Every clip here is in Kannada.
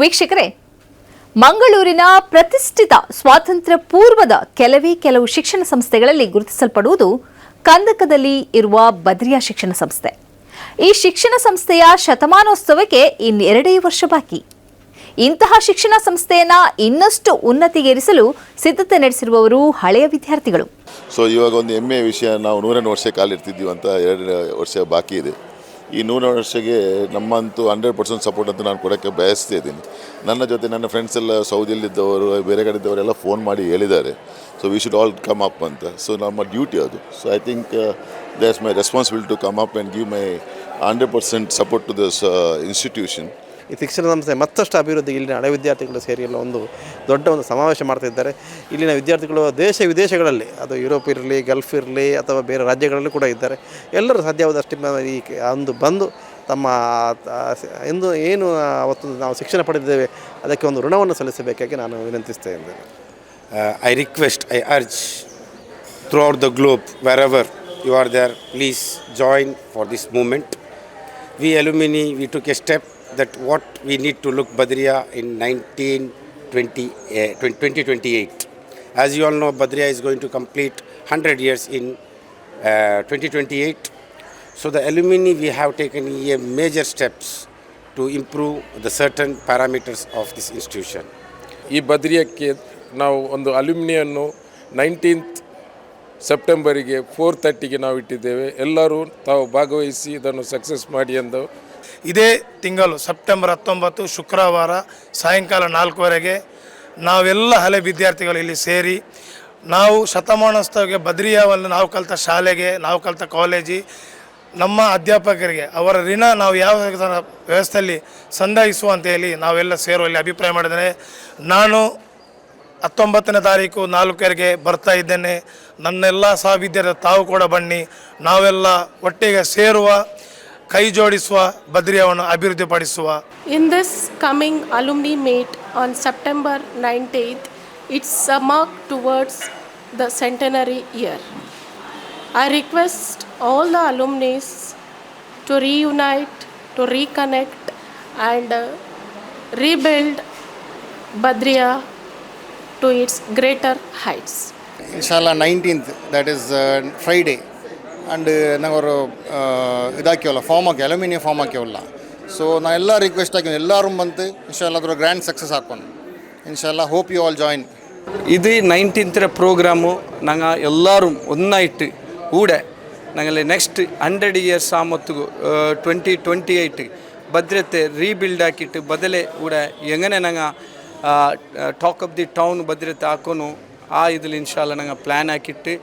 ವೀಕ್ಷಕರೇ, ಮಂಗಳೂರಿನ ಪ್ರತಿಷ್ಠಿತ ಸ್ವಾತಂತ್ರ್ಯ ಪೂರ್ವದ ಕೆಲವೇ ಕೆಲವು ಶಿಕ್ಷಣ ಸಂಸ್ಥೆಗಳಲ್ಲಿ ಗುರುತಿಸಲ್ಪಡುವುದು ಕಂದಕದಲ್ಲಿ ಇರುವ ಬದ್ರಿಯಾ ಶಿಕ್ಷಣ ಸಂಸ್ಥೆ. ಈ ಶಿಕ್ಷಣ ಸಂಸ್ಥೆಯ ಶತಮಾನೋತ್ಸವಕ್ಕೆ ಇನ್ನೆರಡೇ ವರ್ಷ ಬಾಕಿ. ಇಂತಹ ಶಿಕ್ಷಣ ಸಂಸ್ಥೆಯನ್ನ ಇನ್ನಷ್ಟು ಉನ್ನತಿಗೇರಿಸಲು ಸಿದ್ಧತೆ ನಡೆಸಿರುವವರು ಹಳೆಯ ವಿದ್ಯಾರ್ಥಿಗಳು. ಸೊ ಇವಾಗ ಒಂದು ಹೆಮ್ಮೆಯ ವಿಷಯ ನಾವು ನೂರನೇ ವರ್ಷ ಕಾಲಿಡ್ತಿದ್ದೀವಿ ಅಂತ ಎರಡು ವರ್ಷ ಬಾಕಿ ಇದೆ. ಈ ನೂರ ವರ್ಷಗೆ ನಮ್ಮಂತೂ ಹಂಡ್ರೆಡ್ ಪರ್ಸೆಂಟ್ ಸಪೋರ್ಟ್ ಅಂತ ನಾನು ಕೊಡೋಕ್ಕೆ ಬಯಸ್ತಾ ಇದ್ದೀನಿ. ನನ್ನ ಜೊತೆ ನನ್ನ ಫ್ರೆಂಡ್ಸ್ ಎಲ್ಲ ಸೌದಿಯಲ್ಲಿದ್ದವರು, ಬೇರೆ ಕಡೆ ಇದ್ದವರೆಲ್ಲ ಫೋನ್ ಮಾಡಿ ಹೇಳಿದ್ದಾರೆ. So we should all come up ಅಂತ. ಸೊ ನಮ್ಮ ಡ್ಯೂಟಿ ಅದು. So I think there's my responsibility to come up and give my hundred percent support to this institution ಈ ಶಿಕ್ಷಣ ಸಂಸ್ಥೆ ಮತ್ತಷ್ಟು ಅಭಿವೃದ್ಧಿ ಇಲ್ಲಿನ ಹಳೆ ವಿದ್ಯಾರ್ಥಿಗಳು ಸೇರಿ ಎಲ್ಲ ಒಂದು ದೊಡ್ಡ ಒಂದು ಸಮಾವೇಶ ಮಾಡ್ತಿದ್ದಾರೆ. ಇಲ್ಲಿನ ವಿದ್ಯಾರ್ಥಿಗಳು ದೇಶ ವಿದೇಶಗಳಲ್ಲಿ ಅದು ಯುರೋಪ್ ಇರಲಿ ಗಲ್ಫ್ ಇರಲಿ ಅಥವಾ ಬೇರೆ ರಾಜ್ಯಗಳಲ್ಲಿ ಕೂಡ ಇದ್ದಾರೆ. ಎಲ್ಲರೂ ಸಾಧ್ಯವಾದಷ್ಟು ಈ ಅಂದು ಬಂದು ತಮ್ಮ ಎಂದು ಏನು ಅವತ್ತು ನಾವು ಶಿಕ್ಷಣ ಪಡೆದಿದ್ದೇವೆ ಅದಕ್ಕೆ ಒಂದು ಋಣವನ್ನು ಸಲ್ಲಿಸಬೇಕಾಗಿ ನಾನು ವಿನಂತಿಸ್ತಾ ಇದ್ದೇನೆ request I urge throughout the globe wherever you are there, please join for this movement we alumni we took a step that what we need to look Badriya in 1920, uh, 2028. As you all know, Badriya is going to complete 100 years in uh, 2028. So the alumni, we have taken a major steps to improve the certain parameters of this institution. ಈ ಬದ್ರಿಯಕ್ಕೆ ನಾವು ಒಂದು ಅಲ್ಯೂಮಿನಿಯನ್ನು ನೈನ್ಟೀನ್ತ್ ಸೆಪ್ಟೆಂಬರಿಗೆ ಫೋರ್ ತರ್ಟಿಗೆ ನಾವು ಇಟ್ಟಿದ್ದೇವೆ ಎಲ್ಲರೂ ತಾವು ಭಾಗವಹಿಸಿ ಇದನ್ನು ಸಕ್ಸಸ್ ಮಾಡಿ ಎಂದು ಇದೇ ತಿಂಗಳು ಸೆಪ್ಟೆಂಬರ್ ಹತ್ತೊಂಬತ್ತು ಶುಕ್ರವಾರ ಸಾಯಂಕಾಲ ನಾಲ್ಕುವರೆಗೆ ನಾವೆಲ್ಲ ಹಳೆ ವಿದ್ಯಾರ್ಥಿಗಳು ಇಲ್ಲಿ ಸೇರಿ ನಾವು ಶತಮಾನೋತ್ಸವಕ್ಕೆ ಬದ್ರಿಯಾವಲ್ಲಿ ನಾವು ಕಲಿತ ಶಾಲೆಗೆ, ನಾವು ಕಲಿತ ಕಾಲೇಜಿ, ನಮ್ಮ ಅಧ್ಯಾಪಕರಿಗೆ, ಅವರ ಋಣ ನಾವು ಯಾವ ವ್ಯವಸ್ಥೆಯಲ್ಲಿ ಸಂದಾಯಿಸುವ ಹೇಳಿ ನಾವೆಲ್ಲ ಸೇರುವಲ್ಲಿ ಅಭಿಪ್ರಾಯ ಮಾಡಿದ್ದೇನೆ. ನಾನು ಹತ್ತೊಂಬತ್ತನೇ ತಾರೀಕು ನಾಲ್ಕರಿಗೆ ಬರ್ತಾ ಇದ್ದೇನೆ. ನನ್ನೆಲ್ಲ ಸಹ ವಿದ್ಯಾರ್ಥಿ ತಾವು ಕೂಡ ಬನ್ನಿ. ನಾವೆಲ್ಲ ಒಟ್ಟಿಗೆ ಸೇರುವ ಕೈ ಜೋಡಿಸುವ ಬದ್ರಿಯಾವನ್ನು ಅಭಿವೃದ್ಧಿಪಡಿಸುವ In this coming alumni meet on September 19th, it's a mark towards the centenary year. I request all the alumni to reunite, to reconnect, and uh, rebuild Badria to its greater heights. ಇನ್ಶಾಲ್ಲ nineteenth that is Friday and ನಾವರು ಇದಾಕ್ಯವಲ್ಲ form ಹಾಕಿ ಅಲ್ಯೂಮಿನಿಯಂ ಫಾರ್ಮ್ ಹಾಕ್ಯವಲ್ಲ ಸೊ ನಾ ಎಲ್ಲ ರಿಕ್ವೆಸ್ಟ್ ಹಾಕಿ ಎಲ್ಲರೂ ಬಂತು ಇನ್ಶಾಲ್ಲ ಅದ್ರ ಗ್ರ್ಯಾಂಡ್ ಸಕ್ಸಸ್ ಹಾಕೊಂಡು ಇನ್ಶಾಲ್ಲ ಹೋಪ್ ಯು ಆಲ್ ಜಾಯಿನ್ ഇത് നയൻറ്റീൻത്തിലെ പ്രോഗ്രാമു ഞങ്ങൾ എല്ലാവരും ഒന്നായിട്ട് കൂടെ ഞങ്ങൾ next hundred years ആമത്തുകു twenty twenty eight ഭദ്രത്തെ rebuild ആക്കിയിട്ട് ಬದಲೇ കൂടെ എങ്ങനെ ഞങ്ങൾ ಟಾಕ್ ಆಫ್ ದಿ ಟೌನ್ ಭದ್ರತೆ ಹಾಕೋನು ಆ ಇದ್ರಲ್ಲಿ ಇನ್ಶಾಲ್ಲ ನಂಗೆ ಪ್ಲ್ಯಾನ್ ಹಾಕಿಟ್ಟು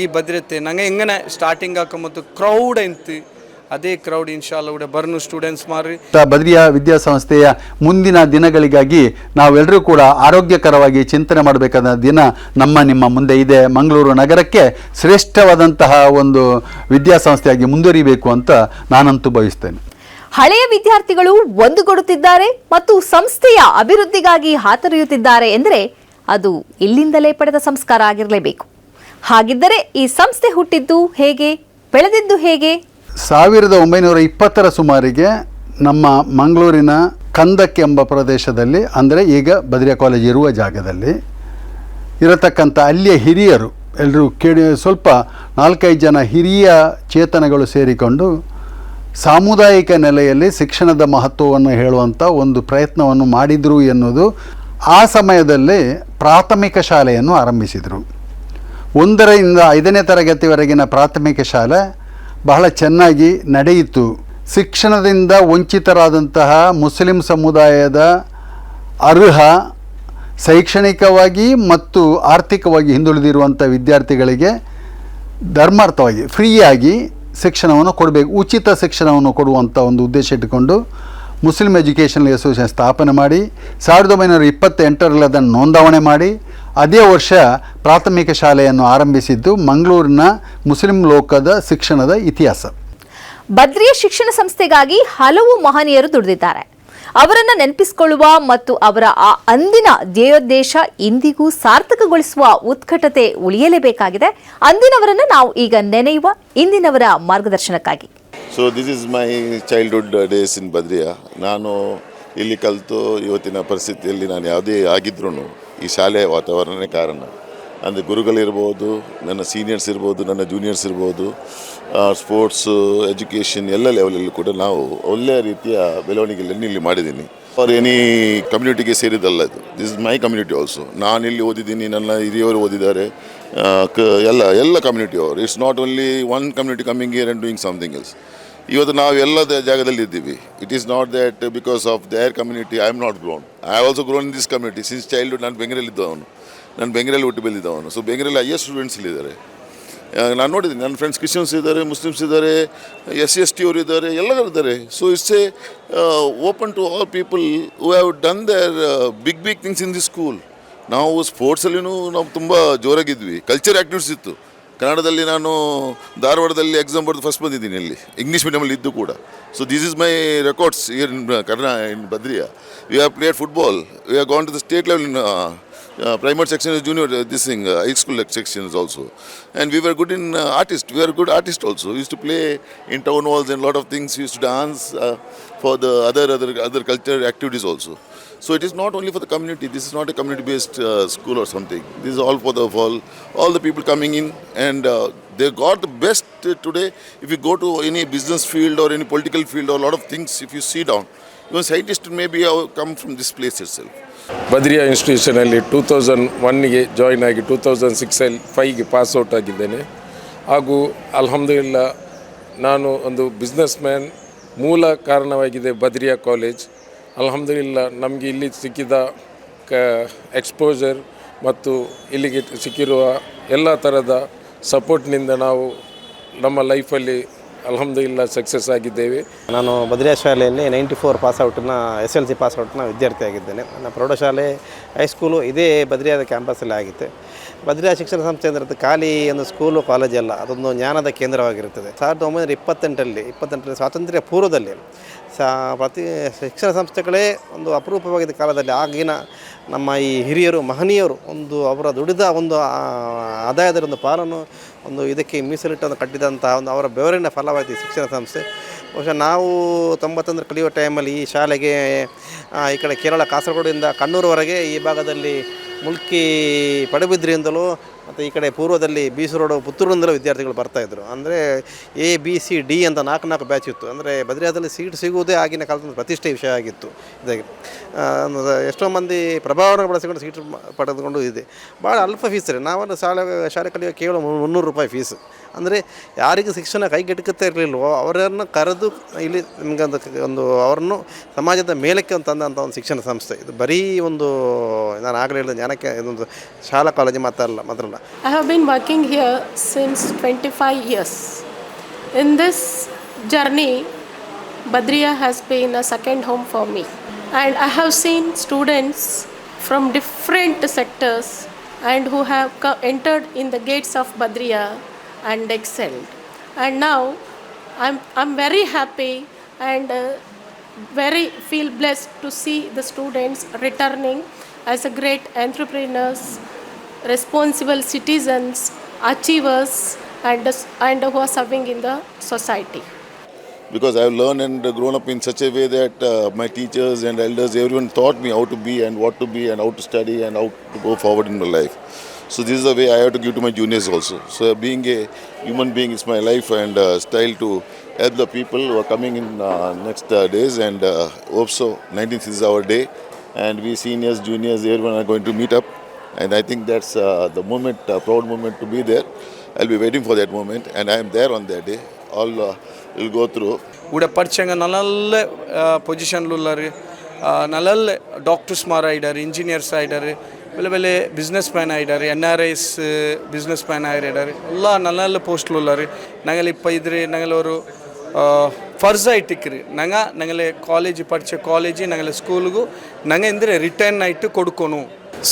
ಈ ಭದ್ರತೆ ನಂಗೆ ಹೆಂಗನೆ ಸ್ಟಾರ್ಟಿಂಗ್ ಹಾಕೋ ಮತ್ತು ಕ್ರೌಡ್ ಎಂತ. ಅದೇ ಕ್ರೌಡ್ ಇನ್ಶಾಲ್ ಕೂಡ ಬರ್ನು ಸ್ಟೂಡೆಂಟ್ಸ್ ಮಾರಿ ಬದ್ರಿಯಾ ವಿದ್ಯಾಸಂಸ್ಥೆಯ ಮುಂದಿನ ದಿನಗಳಿಗಾಗಿ ನಾವೆಲ್ಲರೂ ಕೂಡ ಆರೋಗ್ಯಕರವಾಗಿ ಚಿಂತನೆ ಮಾಡಬೇಕಾದ ದಿನ ನಮ್ಮ ನಿಮ್ಮ ಮುಂದೆ ಇದೆ. ಮಂಗಳೂರು ನಗರಕ್ಕೆ ಶ್ರೇಷ್ಠವಾದಂತಹ ಒಂದು ವಿದ್ಯಾಸಂಸ್ಥೆಯಾಗಿ ಮುಂದುವರಿಬೇಕು ಅಂತ ನಾನಂತೂ ಭಾವಿಸ್ತೇನೆ. ಹಳೆಯ ವಿದ್ಯಾರ್ಥಿಗಳು ಒಂದುಗೂಡುತ್ತಿದ್ದಾರೆ ಮತ್ತು ಸಂಸ್ಥೆಯ ಅಭಿವೃದ್ಧಿಗಾಗಿ ಹಾತೊರೆಯುತ್ತಿದ್ದಾರೆ ಎಂದರೆ ಅದು ಇಲ್ಲಿಂದಲೇ ಪಡೆದ ಸಂಸ್ಕಾರ ಆಗಿರಲೇಬೇಕು. ಹಾಗಿದ್ದರೆ ಈ ಸಂಸ್ಥೆ ಹುಟ್ಟಿದ್ದು ಹೇಗೆ, ಬೆಳೆದಿದ್ದು ಹೇಗೆ? ಸಾವಿರದ ಒಂಬೈನೂರ ಇಪ್ಪತ್ತರ ಸುಮಾರಿಗೆ ನಮ್ಮ ಮಂಗಳೂರಿನ ಕಂದಕ್ ಎಂಬ ಪ್ರದೇಶದಲ್ಲಿ, ಅಂದರೆ ಈಗ ಬದ್ರಿಯಾ ಕಾಲೇಜ್ ಇರುವ ಜಾಗದಲ್ಲಿ, ಇರತಕ್ಕಂಥ ಅಲ್ಲಿಯ ಹಿರಿಯರು ಎಲ್ಲರೂ ಕೇಳಿ ಸ್ವಲ್ಪ ನಾಲ್ಕೈದು ಜನ ಹಿರಿಯ ಚೇತನಗಳು ಸೇರಿಕೊಂಡು ಸಾಮುದಾಯಿಕ ನೆಲೆಯಲ್ಲಿ ಶಿಕ್ಷಣದ ಮಹತ್ವವನ್ನು ಹೇಳುವಂಥ ಒಂದು ಪ್ರಯತ್ನವನ್ನು ಮಾಡಿದರು ಎನ್ನುವುದು ಆ ಸಮಯದಲ್ಲಿ ಪ್ರಾಥಮಿಕ ಶಾಲೆಯನ್ನು ಆರಂಭಿಸಿದರು. ಒಂದರಿಂದ ಐದನೇ ತರಗತಿವರೆಗಿನ ಪ್ರಾಥಮಿಕ ಶಾಲೆ ಬಹಳ ಚೆನ್ನಾಗಿ ನಡೆಯಿತು. ಶಿಕ್ಷಣದಿಂದ ವಂಚಿತರಾದಂತಹ ಮುಸ್ಲಿಂ ಸಮುದಾಯದ ಅರ್ಹ, ಶೈಕ್ಷಣಿಕವಾಗಿ ಮತ್ತು ಆರ್ಥಿಕವಾಗಿ ಹಿಂದುಳಿದಿರುವಂಥ ವಿದ್ಯಾರ್ಥಿಗಳಿಗೆ ಧರ್ಮಾರ್ಥವಾಗಿ ಫ್ರೀಯಾಗಿ ಶಿಕ್ಷಣವನ್ನು ಕೊಡಬೇಕು, ಉಚಿತ ಶಿಕ್ಷಣವನ್ನು ಕೊಡುವಂಥ ಒಂದು ಉದ್ದೇಶ ಇಟ್ಟುಕೊಂಡು ಮುಸ್ಲಿಂ ಎಜುಕೇಷನಲ್ ಅಸೋಸಿಯೇಷನ್ ಸ್ಥಾಪನೆ ಮಾಡಿ ಸಾವಿರದ ಒಂಬೈನೂರ ಇಪ್ಪತ್ತೆಂಟರಲ್ಲಿ ಅದನ್ನು ನೋಂದಾವಣೆ ಮಾಡಿ ಅದೇ ವರ್ಷ ಪ್ರಾಥಮಿಕ ಶಾಲೆಯನ್ನು ಆರಂಭಿಸಿದ್ದು ಮಂಗಳೂರಿನ ಮುಸ್ಲಿಂ ಲೋಕದ ಶಿಕ್ಷಣದ ಇತಿಹಾಸ. ಬದ್ರಿಯ ಶಿಕ್ಷಣ ಸಂಸ್ಥೆಗಾಗಿ ಹಲವು ಮಹನೀಯರು ದುಡಿದಿದ್ದಾರೆ. ಅವರನ್ನು ನೆನಪಿಸಿಕೊಳ್ಳುವ ಮತ್ತು ಅವರ ಆ ಅಂದಿನ ಧ್ಯೇಯೋದ್ದೇಶ ಇಂದಿಗೂ ಸಾರ್ಥಕಗೊಳಿಸುವ ಉತ್ಕಟತೆ ಉಳಿಯಲೇಬೇಕಾಗಿದೆ. ಅಂದಿನವರನ್ನು ನಾವು ಈಗ ನೆನೆಯುವ ಇಂದಿನವರ ಮಾರ್ಗದರ್ಶನಕ್ಕಾಗಿ. So this is my childhood days in Badriya ನಾನು ಇಲ್ಲಿ ಕಲಿತು ಇವತ್ತಿನ ಪರಿಸ್ಥಿತಿಯಲ್ಲಿ ನಾನು ಯಾವುದೇ ಆಗಿದ್ರೂ ಈ ಶಾಲೆಯ ವಾತಾವರಣವೇ ಕಾರಣ. ಅಂದರೆ ಗುರುಗಳಿರ್ಬೋದು ನನ್ನ ಸೀನಿಯರ್ಸ್ ಇರ್ಬೋದು, ನನ್ನ ಜೂನಿಯರ್ಸ್ ಇರ್ಬೋದು ಸ್ಪೋರ್ಟ್ಸು ಎಜುಕೇಷನ್ ಎಲ್ಲ ಲೆವೆಲಲ್ಲೂ ಕೂಡ ನಾವು ಒಳ್ಳೆಯ ರೀತಿಯ ಬೆಳವಣಿಗೆಗಳನ್ನು ಇಲ್ಲಿ ಮಾಡಿದ್ದೀನಿ. ಫಾರ್ ಎನಿ ಕಮ್ಯುನಿಟಿಗೆ ಸೇರಿದಲ್ಲ ಇದು this is my community also ನಾನು ಇಲ್ಲಿ ಓದಿದ್ದೀನಿ, ನನ್ನ ಹಿರಿಯವರು ಓದಿದ್ದಾರೆ ಎಲ್ಲ ಎಲ್ಲ ಕಮ್ಯುನಿಟಿ ಅವರು. It's not only one community coming year and doing something else ಇವತ್ತು ನಾವು ಎಲ್ಲದ ಜಾಗದಲ್ಲಿ ಇದ್ದೀವಿ. It is not that because of their community I am not grown I also grown in this community since childhood ನಾನು ಬೆಂಗಳೂರಲ್ಲಿ ಇದ್ದವನು. ನಾನು ಬೆಂಗಳೂರಲ್ಲಿ ಹುಟ್ಟಿ ಬೆಳೆದಿದ್ದವನು ಸೊ ಬೆಂಗಳೂರಲ್ಲಿ ಸ್ಟೂಡೆಂಟ್ಸ್ ಇದ್ದಾರೆ. ನಾನು ನೋಡಿದ್ದೀನಿ. ನನ್ನ ಫ್ರೆಂಡ್ಸ್ ಕ್ರಿಶ್ಚಿಯನ್ಸ್ ಇದ್ದಾರೆ ಮುಸ್ಲಿಮ್ಸ್ ಇದ್ದಾರೆ ಎಸ್ ಎಸ್ ಟಿ ಅವರು ಇದ್ದಾರೆ, ಎಲ್ಲರೂ ಇದ್ದಾರೆ. So it's a open to all people who have done their big big things in the school ನಾವು ಸ್ಪೋರ್ಟ್ಸಲ್ಲಿನೂ ನಾವು ತುಂಬ ಜೋರಾಗಿದ್ವಿ. ಕಲ್ಚರ್ ಆ್ಯಕ್ಟಿವಿಟೀಸ್ ಇತ್ತು. ಕನ್ನಡದಲ್ಲಿ ನಾನು ಧಾರವಾಡದಲ್ಲಿ ಎಕ್ಸಾಮ್ ಬರೆದು ಫಸ್ಟ್ ಬಂದಿದ್ದೀನಿ ಇಲ್ಲಿ. ಇಂಗ್ಲೀಷ್ ಮೀಡಿಯಮಲ್ಲಿ ಇದ್ದು ಕೂಡ. So this is my records year in ಕರ್ನಾ in Badriya we have played football we have gone to the state level in uh, primary section is junior uh, this thing uh, high school section is also. And we were good in uh, artist. We were good artist also. We used to play in town halls and a lot of things. We used to dance uh, for the other other other culture activities also. So it is not only for the community. This is not a community based uh, school or something. This is all for the all, all the people coming in and uh, they got the best uh, today. If you go to any business field or any political field or a lot of things if you see down even be of come from this place place itself. Badriya ಇನ್ಸ್ಟಿಟ್ಯೂಷನಲ್ಲಿ two thousand ಒನ್ನಿಗೆ ಜಾಯ್ನ್ ಆಗಿ ಟೂ ತೌಸಂಡ್ ಸಿಕ್ಸಲ್ಲಿ ಫೈವ್ಗೆ ಪಾಸ್ ಔಟ್ ಆಗಿದ್ದೇನೆ. ಹಾಗೂ ಅಲ್ಹಮ್ದುಲಿಲ್ಲ, ನಾನು ಒಂದು ಬಿಸ್ನೆಸ್ ಮ್ಯಾನ್ ಮೂಲ ಕಾರಣವಾಗಿದೆ ಬದ್ರಿಯಾ ಕಾಲೇಜ್ ಅಲ್ಹಮ್ದುಲಿಲ್ಲ, ನಮಗೆ ಇಲ್ಲಿ ಸಿಕ್ಕಿದ, ಕ ಎಕ್ಸ್ಪೋಜರ್ ಮತ್ತು ಇಲ್ಲಿಗೆ ಸಿಕ್ಕಿರುವ ಎಲ್ಲ ಥರದ ಸಪೋರ್ಟ್ನಿಂದ ನಾವು ನಮ್ಮ ಲೈಫಲ್ಲಿ ಅಲ್ಹಮ್ದುಲಿಲ್ಲ ಸಕ್ಸಸ್ ಆಗಿದ್ದೇವೆ. ನಾನು ಬದ್ರಿಯಾ ಶಾಲೆಯಲ್ಲಿ ನೈಂಟಿ ಫೋರ್ ಪಾಸ್ಔಟ್ನ ಎಸ್ ಎಲ್ ಸಿ ಪಾಸ್ಔಟ್ನ ವಿದ್ಯಾರ್ಥಿಯಾಗಿದ್ದೇನೆ ನನ್ನ ಪ್ರೌಢಶಾಲೆ ಹೈಸ್ಕೂಲು ಇದೇ ಬದ್ರಿಯಾದ ಕ್ಯಾಂಪಸ್ಸಲ್ಲಿ ಆಗಿತ್ತು. ಬದ್ರಿಯಾ ಶಿಕ್ಷಣ ಸಂಸ್ಥೆ ಅಂದರೆ ಅದು ಖಾಲಿ ಒಂದು ಸ್ಕೂಲು ಕಾಲೇಜ್ ಅಲ್ಲ. ಅದೊಂದು ಜ್ಞಾನದ ಕೇಂದ್ರವಾಗಿರುತ್ತದೆ. ಸಾವಿರದ ಒಂಬೈನೂರ ಇಪ್ಪತ್ತೆಂಟರಲ್ಲಿ ಇಪ್ಪತ್ತೆಂಟರಲ್ಲಿ ಸ್ವಾತಂತ್ರ್ಯ ಪೂರ್ವದಲ್ಲಿ ಸಾ ಪ್ರತಿ ಶಿಕ್ಷಣ ಸಂಸ್ಥೆಗಳೇ ಒಂದು ಅಪರೂಪವಾಗಿದ್ದ ಕಾಲದಲ್ಲಿ ಆಗಿನ ನಮ್ಮ ಈ ಹಿರಿಯರು, ಮಹನೀಯರು ಒಂದು ಅವರ ದುಡಿದ ಒಂದು ಆದಾಯದ ಒಂದು ಪಾಲನ್ನು ಒಂದು ಇದಕ್ಕೆ ಮೀಸಲಿಟ್ಟನ್ನು ಕಟ್ಟಿದಂತಹ ಒಂದು ಅವರ ಬೆವರಿನ ಫಲವಾಯಿತು ಶಿಕ್ಷಣ ಸಂಸ್ಥೆ. ಬಹುಶಃ ನಾವು ತೊಂಬತ್ತೊಂದರ ಕಲಿಯುವ ಟೈಮಲ್ಲಿ ಈ ಶಾಲೆಗೆ ಈ ಕಡೆ ಕೇರಳ, ಕಾಸರಗೋಡಿಂದ ಕಣ್ಣೂರುವರೆಗೆ ಈ ಭಾಗದಲ್ಲಿ ಮುಲ್ಕಿ ಪಡುಬಿದ್ರಿಯಿಂದಲೂ ಮತ್ತು ಈ ಕಡೆ ಪೂರ್ವದಲ್ಲಿ ಬೀಸು ರೋಡು ಪುತ್ತೂರಿನಿಂದಲೂ ವಿದ್ಯಾರ್ಥಿಗಳು ಬರ್ತಾಯಿದ್ರು ಅಂದರೆ ಎ ಬಿ ಸಿ ಡಿ ಅಂತ ನಾಲ್ಕು ನಾಲ್ಕು ಬ್ಯಾಚ್ ಇತ್ತು. ಅಂದರೆ ಬದ್ರಿಯಾದಲ್ಲಿ ಸೀಟ್ ಸಿಗುವುದೇ ಆಗಿನ ಕಾಲದ ಪ್ರತಿಷ್ಠೆ ವಿಷಯ ಆಗಿತ್ತು. ಇದಾಗಿ. ಎಷ್ಟೋ ಮಂದಿ ಪ್ರಭಾವವನ್ನು ಬಳಸಿಕೊಂಡು ಸೀಟ್ ಪಡೆದುಕೊಂಡು ಇದೆ. ಭಾಳ ಅಲ್ಪ ಫೀಸ್ ರೀ. ನಾವೊಂದು ಶಾಲೆ ಶಾಲೆ ಕಲಿಯುವ ಕೇವಲ ಮುನ್ನೂ- ಮುನ್ನೂರು ರೂಪಾಯಿ ಫೀಸ್ ಅಂದರೆ ಯಾರಿಗೆ ಶಿಕ್ಷಣ ಕೈಗೆಟುಕುತ್ತೆ ಇರಲಿಲ್ವೋ ಅವರನ್ನು ಕರೆದು ಇಲ್ಲಿ ನಿಮಗೆ ಒಂದು ಒಂದು ಅವರನ್ನು ಸಮಾಜದ ಮೇಲಕ್ಕೆ ತಂದಂಥ ಒಂದು ಶಿಕ್ಷಣ ಸಂಸ್ಥೆ. ಇದು ಬರೀ ಒಂದು ನಾನು ಆಗಲೇ ಹೇಳಿದ ಜ್ಞಾನಕ್ಕೆ ಇದೊಂದು ಶಾಲಾ ಕಾಲೇಜು ಮಾತಲ್ಲ ಮಾತ್ರ I have been working here since twenty five years in this journey Badriya has been a second home for me and I have seen students from different sectors and who have ಕ entered in the gates of Badriya and excelled. And now I'm, I'm very happy and uh, very feel blessed to see the students returning as a great entrepreneurs, responsible citizens, achievers, and, and who are serving in the society. because I've learned and grown up in such a way that uh, my teachers and elders, everyone taught me how to be and what to be and how to study and how to go forward in my life. So this is the way I have to give to my juniors also. So being a human being is my life and uh, style to help the people who are coming in uh, next uh, days and uh, hope so 19th is our day and we seniors, juniors, everyone are going to meet up and I think that's uh, the moment, uh, proud moment to be there. I'll be waiting for that moment and I am there on that day. All uh, will go through. ഇവിടെ പഠിച്ചങ്ങ നല്ല പൊസിഷനിലുള്ളവർ നല്ല ഡോക്ടേഴ്സ്മാർ ആയിട്ടാറ് എഞ്ചിനീയേഴ്സ് ആയിട്ടാറ് ಬೆಲೆ ಬೆಲೆ ಬಿಸ್ನೆಸ್ ಮ್ಯಾನ್ ಆಗಿದ್ದಾರೆ N R Is business man ಆಗಿದ್ದಾರೆ. ಎಲ್ಲ ನಲ್ಲ ಪೋಸ್ಟ್ಲು ರೀ. ನಂಗಲ್ಲಿ ಇಪ್ಪ ಇದ್ರಿ ನಂಗಲ್ಲವರು ಫರ್ಜ್ ಐಟಿಕ್ ರೀ. ನಂಗೆ ನಂಗಲೆ ಕಾಲೇಜ್ ಪಡ್ಚೆ ಕಾಲೇಜಿ ನಂಗಲೆ ಸ್ಕೂಲ್ಗೂ ನಂಗೆ ಅಂದರೆ ರಿಟರ್ನ್ ಆಯಿತು ಕೊಡ್ಕೊನು.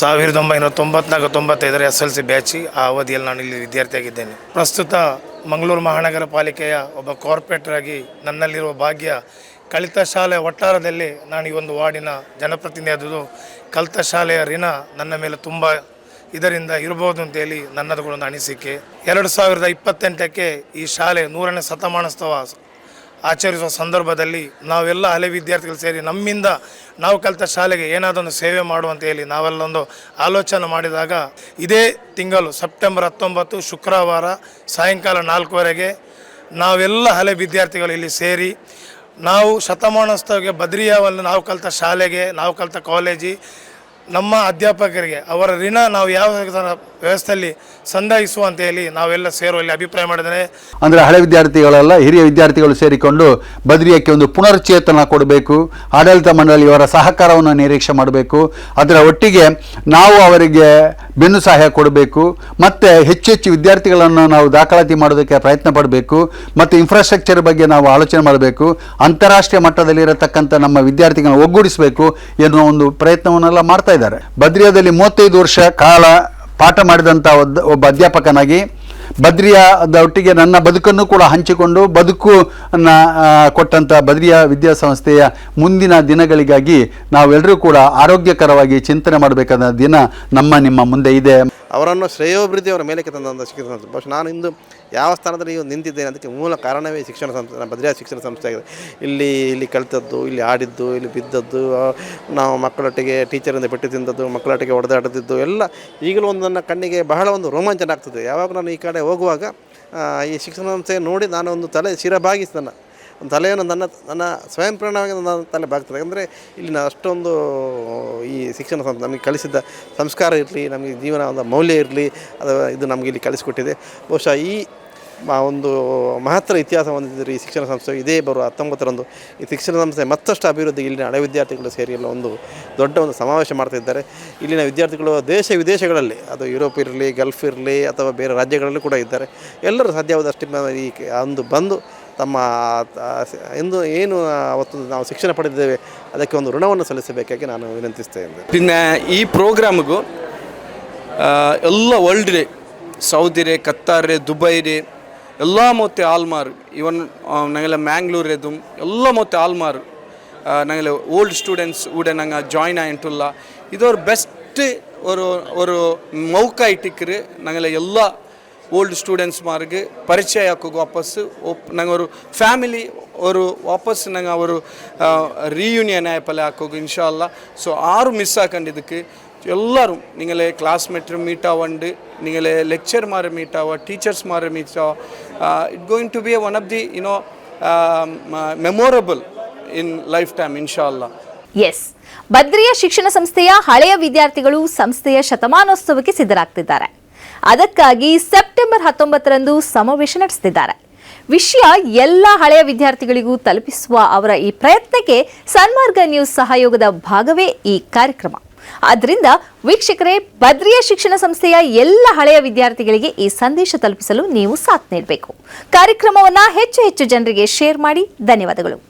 ಸಾವಿರದ ಒಂಬೈನೂರ ತೊಂಬತ್ನಾಲ್ಕು, ತೊಂಬತ್ತೈದರ ಎಸ್ ಎಲ್ ಸಿ ಬ್ಯಾಚಿ ಆ ಅವಧಿಯಲ್ಲಿ ನಾನು ಇಲ್ಲಿ ವಿದ್ಯಾರ್ಥಿಯಾಗಿದ್ದೇನೆ. ಪ್ರಸ್ತುತ ಮಂಗಳೂರು ಮಹಾನಗರ ಪಾಲಿಕೆಯ ಒಬ್ಬ ಕಾರ್ಪೊರೇಟರ್ ಆಗಿ ನನ್ನಲ್ಲಿರುವ ಭಾಗ್ಯ ಕಲಿತ ಶಾಲೆ ಒಟ್ಟಾರದಲ್ಲಿ ನಾನು ಈ ಒಂದು ವಾರ್ಡಿನ ಜನಪ್ರತಿನಿಧಿಯಾದುದು ಕಲಿತ ಶಾಲೆಯ ಋಣ ನನ್ನ ಮೇಲೆ ತುಂಬ ಇದರಿಂದ ಇರಬಹುದು ಅಂತೇಳಿ ನನ್ನದು ಕೂಡ ಒಂದು ಅನಿಸಿಕೆ. ಎರಡು ಸಾವಿರದ ಇಪ್ಪತ್ತೆಂಟಕ್ಕೆ ಈ ಶಾಲೆ ನೂರನೇ ಶತಮಾನೋತ್ಸವ ಆಚರಿಸುವ ಸಂದರ್ಭದಲ್ಲಿ ನಾವೆಲ್ಲ ಹಳೆ ವಿದ್ಯಾರ್ಥಿಗಳು ಸೇರಿ ನಮ್ಮಿಂದ ನಾವು ಕಲಿತ ಶಾಲೆಗೆ ಏನಾದೊಂದು ಸೇವೆ ಮಾಡುವಂತ ಹೇಳಿ ನಾವೆಲ್ಲೊಂದು ಆಲೋಚನೆ ಮಾಡಿದಾಗ ಇದೇ ತಿಂಗಳು ಸೆಪ್ಟೆಂಬರ್ ಹತ್ತೊಂಬತ್ತು ಶುಕ್ರವಾರ ಸಾಯಂಕಾಲ ನಾಲ್ಕುವರೆಗೆ ನಾವೆಲ್ಲ ಹಳೆ ವಿದ್ಯಾರ್ಥಿಗಳು ಇಲ್ಲಿ ಸೇರಿ ನಾವು ಶತಮಾನೋತ್ಸವಕ್ಕೆ ಬದ್ರಿಯಾವನ್ನು ನಾವು ಕಲಿತ ಶಾಲೆಗೆ, ನಾವು ಕಲಿತ ಕಾಲೇಜಿ ನಮ್ಮ ಅಧ್ಯಾಪಕರಿಗೆ ಅವರ ಋಣ ನಾವು ಯಾವ ವ್ಯವಸ್ಥೆಯಲ್ಲಿ ಸಂದಾಯಿಸುವ ಅಂತ ಹೇಳಿ ನಾವೆಲ್ಲ ಸೇರುವಲ್ಲಿ ಅಭಿಪ್ರಾಯ ಮಾಡಿದರೆ ಅಂದರೆ ಹಳೆ ವಿದ್ಯಾರ್ಥಿಗಳೆಲ್ಲ, ಹಿರಿಯ ವಿದ್ಯಾರ್ಥಿಗಳು ಸೇರಿಕೊಂಡು ಬದ್ರಿಯಕ್ಕೆ ಒಂದು ಪುನರ್ಚೇತನ ಕೊಡಬೇಕು, ಆಡಳಿತ ಮಂಡಳಿಯವರ ಸಹಕಾರವನ್ನು ನಿರೀಕ್ಷೆ ಮಾಡಬೇಕು, ಅದರ ಒಟ್ಟಿಗೆ ನಾವು ಅವರಿಗೆ ಬೆನ್ನು ಸಹಾಯ ಕೊಡಬೇಕು, ಮತ್ತು ಹೆಚ್ಚು ಹೆಚ್ಚು ವಿದ್ಯಾರ್ಥಿಗಳನ್ನು ನಾವು ದಾಖಲಾತಿ ಮಾಡೋದಕ್ಕೆ ಪ್ರಯತ್ನ ಪಡಬೇಕು, ಮತ್ತು ಇನ್ಫ್ರಾಸ್ಟ್ರಕ್ಚರ್ ಬಗ್ಗೆ ನಾವು ಆಲೋಚನೆ ಮಾಡಬೇಕು, ಅಂತಾರಾಷ್ಟ್ರೀಯ ಮಟ್ಟದಲ್ಲಿರತಕ್ಕಂಥ ನಮ್ಮ ವಿದ್ಯಾರ್ಥಿಗಳನ್ನು ಒಗ್ಗೂಡಿಸಬೇಕು ಎನ್ನುವ ಒಂದು ಪ್ರಯತ್ನವನ್ನೆಲ್ಲ ಮಾಡ್ತಾ ಇದ್ದಾರೆ. ಬದ್ರಿಯಾದಲ್ಲಿ ಮೂವತ್ತೈದು ವರ್ಷ ಕಾಲ ಪಾಠ ಮಾಡಿದಂಥ ಒಬ್ಬ ಅಧ್ಯಾಪಕನಾಗಿ ಬದ್ರಿಯಾದ ಒಟ್ಟಿಗೆ ನನ್ನ ಬದುಕನ್ನು ಕೂಡ ಹಂಚಿಕೊಂಡು ಬದುಕನ್ನು ಕೊಟ್ಟಂಥ ಬದ್ರಿಯ ವಿದ್ಯಾಸಂಸ್ಥೆಯ ಮುಂದಿನ ದಿನಗಳಿಗಾಗಿ ನಾವೆಲ್ಲರೂ ಕೂಡ ಆರೋಗ್ಯಕರವಾಗಿ ಚಿಂತನೆ ಮಾಡಬೇಕಾದ ದಿನ ನಮ್ಮ ನಿಮ್ಮ ಮುಂದೆ ಇದೆ. ಅವರನ್ನು ಶ್ರೇಯೋಭಿವೃದ್ಧಿ ಅವರ ಮೇಲಕ್ಕೆ ತಂದಂಥ ಶಿಕ್ಷಣ ಸಂಸ್ಥೆ. ಬಹುಶಃ ನಾನು ಇಂದು ಯಾವ ಸ್ಥಾನದಲ್ಲಿ ಇವು ನಿಂತಿದ್ದೇನೆ ಅದಕ್ಕೆ ಮೂಲ ಕಾರಣವೇ ಶಿಕ್ಷಣ ಸಂಸ್ಥೆ, ನಮ್ಮ ಬದ್ರಿಯಾ ಶಿಕ್ಷಣ ಸಂಸ್ಥೆ ಆಗಿದೆ. ಇಲ್ಲಿ ಇಲ್ಲಿ ಕಲಿತದ್ದು, ಇಲ್ಲಿ ಆಡಿದ್ದು, ಇಲ್ಲಿ ಬಿದ್ದದ್ದು ನಾವು ಮಕ್ಕಳೊಟ್ಟಿಗೆ ಟೀಚರಿಂದ ಬಿಟ್ಟು ತಿಂದದ್ದು, ಮಕ್ಕಳೊಟ್ಟಿಗೆ ಹೊಡೆದಾಡದಿದ್ದು ಎಲ್ಲ ಈಗಲೂ ಒಂದು ನನ್ನ ಕಣ್ಣಿಗೆ ಬಹಳ ಒಂದು ರೋಮಾಂಚನ ಆಗ್ತದೆ. ಯಾವಾಗ ನಾನು ಈ ಕಡೆ ಹೋಗುವಾಗ ಈ ಶಿಕ್ಷಣ ಸಂಸ್ಥೆ ನೋಡಿ ನಾನು ಒಂದು ತಲೆ ಶಿರಭಾಗಿಸಿ ನನ್ನ ತಲೆಯನ್ನು ನನ್ನ ನನ್ನ ಸ್ವಯಂ ಪ್ರೇರಣವಾಗಿ ನನ್ನ ತಲೆ ಬಾಗ್ತದೆ. ಯಾಕಂದರೆ ಇಲ್ಲಿನ ಅಷ್ಟೊಂದು ಈ ಶಿಕ್ಷಣ ಸಂಸ್ಥೆ ನಮಗೆ ಕಲಿಸಿದ ಸಂಸ್ಕಾರ ಇರಲಿ, ನಮಗೆ ಜೀವನ ಒಂದು ಮೌಲ್ಯ ಇರಲಿ, ಅದು ಇದು ನಮಗೆ ಇಲ್ಲಿ ಕಲಿಸಿಕೊಟ್ಟಿದೆ ಬಹುಶಃ ಈ ಒಂದು ಮಹತ್ತರ ಇತಿಹಾಸ ಹೊಂದಿದ್ದರೆ ಈ ಶಿಕ್ಷಣ ಸಂಸ್ಥೆ ಇದೇ ಬರುವ ಹತ್ತೊಂಬತ್ತರಂದು. ಈ ಶಿಕ್ಷಣ ಸಂಸ್ಥೆ ಮತ್ತಷ್ಟು ಅಭಿವೃದ್ಧಿ ಇಲ್ಲಿನ ಹಳೆ ವಿದ್ಯಾರ್ಥಿಗಳು ಸೇರಿ ಎಲ್ಲ ಒಂದು ದೊಡ್ಡ ಒಂದು ಸಮಾವೇಶ ಮಾಡ್ತಿದ್ದಾರೆ. ಇಲ್ಲಿನ ವಿದ್ಯಾರ್ಥಿಗಳು ದೇಶ ವಿದೇಶಗಳಲ್ಲಿ, ಅದು ಯುರೋಪ್ ಇರಲಿ, ಗಲ್ಫ್ ಇರಲಿ, ಅಥವಾ ಬೇರೆ ರಾಜ್ಯಗಳಲ್ಲಿ ಕೂಡ ಇದ್ದಾರೆ. ಎಲ್ಲರೂ ಸಾಧ್ಯವಾದಷ್ಟು ಈ ಅಂದು ಒಂದು ಬಂದು ತಮ್ಮ ಎಂದು ಏನು ಅವತ್ತು ನಾವು ಶಿಕ್ಷಣ ಪಡೆದಿದ್ದೇವೆ, ಅದಕ್ಕೆ ಒಂದು ಋಣವನ್ನು ಸಲ್ಲಿಸಬೇಕಾಗಿ ನಾನು ವಿನಂತಿಸ್ತೇನೆ ಇನ್ನು ಈ പ്രോഗ്രാമുകു ಎಲ್ಲ ವರ್ಲ್ಡ್ ಡೇ ಸೌದಿ ರೇ ಕತ್ತಾರ್ ರೇ ದುಬೈ ರೇ ಎಲ್ಲ ಮತ್ತೆ ಆಲ್ಮಾರ್, ಇವನ್ ನಂಗೆಲ್ಲ ಮ್ಯಾಂಗ್ಳೂರ್ ರೇದುಮ್ ಎಲ್ಲ ಮತ್ತೆ ಆಲ್ಮಾರ್ ನಂಗೆಲ್ಲ ಓಲ್ಡ್ ಸ್ಟೂಡೆಂಟ್ಸ್ ಊಡೆ ನಂಗೆ ಜಾಯಿನ್ ಇದು ಅವ್ರ ಬೆಸ್ಟ್ ஒரு ஒரு மௌக்காயிட்டிக்கிற ನಂಗೆಲ್ಲ ಎಲ್ಲ ಓಲ್ಡ್ ಸ್ಟೂಡೆಂಟ್ಸ್ ಮಾರ್ಗ ಪರಿಚಯ ವಾಪಸ್ಸು ಒಪ್ ನಂಗೆ ಅವರು ಫ್ಯಾಮಿಲಿ ಅವರು ವಾಪಸ್ ನಂಗೆ ಅವರು ರೀಯೂನಿಯನ್ ಆ್ಯಪಲ್ಲಿ ಇನ್ಶಾ ಅಲ್ಲ ಸೊ ಆರು ಮಿಸ್ ಹಾಕೊಂಡಿದ್ದಕ್ಕೆ ಎಲ್ಲರೂ, ನಿಂಗಲೆ ಕ್ಲಾಸ್ಮೇಟ್ರ್ ಮೀಟ್ ಆವಂಡು ನಿಂಗಲೆ ಲೆಕ್ಚರ್ ಮಾರು ಮೀಟ್ ಆವ ಟೀಚರ್ಸ್ ಮಾರು ಮೀಟ್ ಆವ. It going to be one of the you know memorable in life time ಇನ್ಶಾಲ್ಲ ಎಸ್ ಬದ್ರಿಯ ಶಿಕ್ಷಣ ಸಂಸ್ಥೆಯ ಹಳೆಯ ವಿದ್ಯಾರ್ಥಿಗಳು ಸಂಸ್ಥೆಯ ಶತಮಾನೋತ್ಸವಕ್ಕೆ ಸಿದ್ಧರಾಗ್ತಿದ್ದಾರೆ. ಅದಕ್ಕಾಗಿ ಸೆಪ್ಟೆಂಬರ್ ಹತ್ತೊಂಬತ್ತರಂದು ಸಮಾವೇಶ ನಡೆಸುತ್ತಿದ್ದಾರೆ ವಿಷಯ ಎಲ್ಲ ಹಳೆಯ ವಿದ್ಯಾರ್ಥಿಗಳಿಗೂ ತಲುಪಿಸುವ ಅವರ ಈ ಪ್ರಯತ್ನಕ್ಕೆ ಸನ್ಮಾರ್ಗ ನ್ಯೂಸ್ ಸಹಯೋಗದ ಭಾಗವೇ ಈ ಕಾರ್ಯಕ್ರಮ. ಆದ್ರಿಂದ ವೀಕ್ಷಕರೇ, ಬದ್ರಿಯ ಶಿಕ್ಷಣ ಸಂಸ್ಥೆಯ ಎಲ್ಲ ಹಳೆಯ ವಿದ್ಯಾರ್ಥಿಗಳಿಗೆ ಈ ಸಂದೇಶ ತಲುಪಿಸಲು ನೀವು ಸಾಥ್ ನೀಡಬೇಕು. ಕಾರ್ಯಕ್ರಮವನ್ನ ಹೆಚ್ಚು ಹೆಚ್ಚು ಜನರಿಗೆ ಶೇರ್ ಮಾಡಿ. ಧನ್ಯವಾದಗಳು.